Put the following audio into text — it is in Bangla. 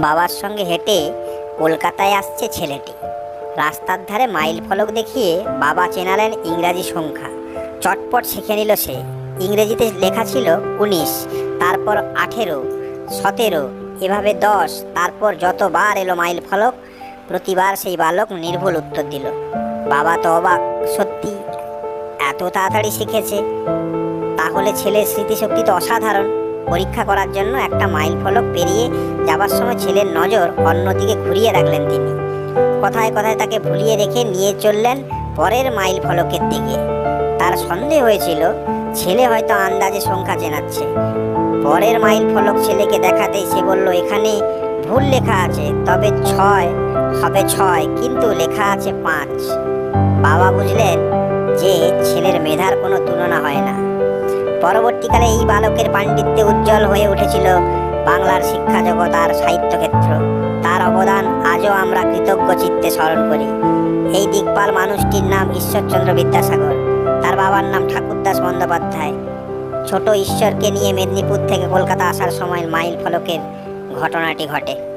বাবার সঙ্গে হেঁটে কলকাতায় আসছে ছেলেটি। রাস্তার ধারে মাইল ফলক দেখিয়ে বাবা চেনালেন ইংরাজি সংখ্যা। চটপট শিখে নিল সে। ইংরেজিতে লেখা ছিল উনিশ, তারপর আঠেরো, সতেরো, এভাবে দশ, তারপর যতবার এলো মাইল ফলক, প্রতিবার সেই বালক নির্ভুল উত্তর দিল। বাবা তো অবাক, সত্যি, এত তাড়াতাড়ি শিখেছে? তাহলে ছেলের স্মৃতিশক্তি তো অসাধারণ। পরীক্ষা করার জন্য একটা মাইল ফলক পেরিয়ে যাবার সময় ছেলের নজর অন্যদিকে ঘুরিয়ে রাখলেন তিনি। কথায় কথায় তাকে ভুলিয়ে রেখে নিয়ে চললেন পরের মাইল ফলকের দিকে। তার সন্দেহ হয়েছিল, ছেলে হয়তো আন্দাজে সংখ্যা চেনাচ্ছে। পরের মাইল ফলক ছেলেকে দেখাতেই সে বলল, এখানে ভুল লেখা আছে, তবে ছয়, হবে ছয়, কিন্তু লেখা আছে পাঁচ। বাবা বুঝলেন যে ছেলের মেধার কোনো তুলনা হয় না। পরবর্তীকালে এই বালকের পাণ্ডিত্যে উজ্জ্বল হয়ে উঠেছিল বাংলার শিক্ষা জগৎ আর সাহিত্যক্ষেত্র। তার অবদান আজও আমরা কৃতজ্ঞ চিত্তে স্মরণ করি। এই দিকপাল মানুষটির নাম ঈশ্বরচন্দ্র বিদ্যাসাগর। তার বাবার নাম ঠাকুরদাস বন্দ্যোপাধ্যায়। ছোট ঈশ্বরকে নিয়ে মেদিনীপুর থেকে কলকাতা আসার সময় মাইল ফলকের ঘটনাটি ঘটে।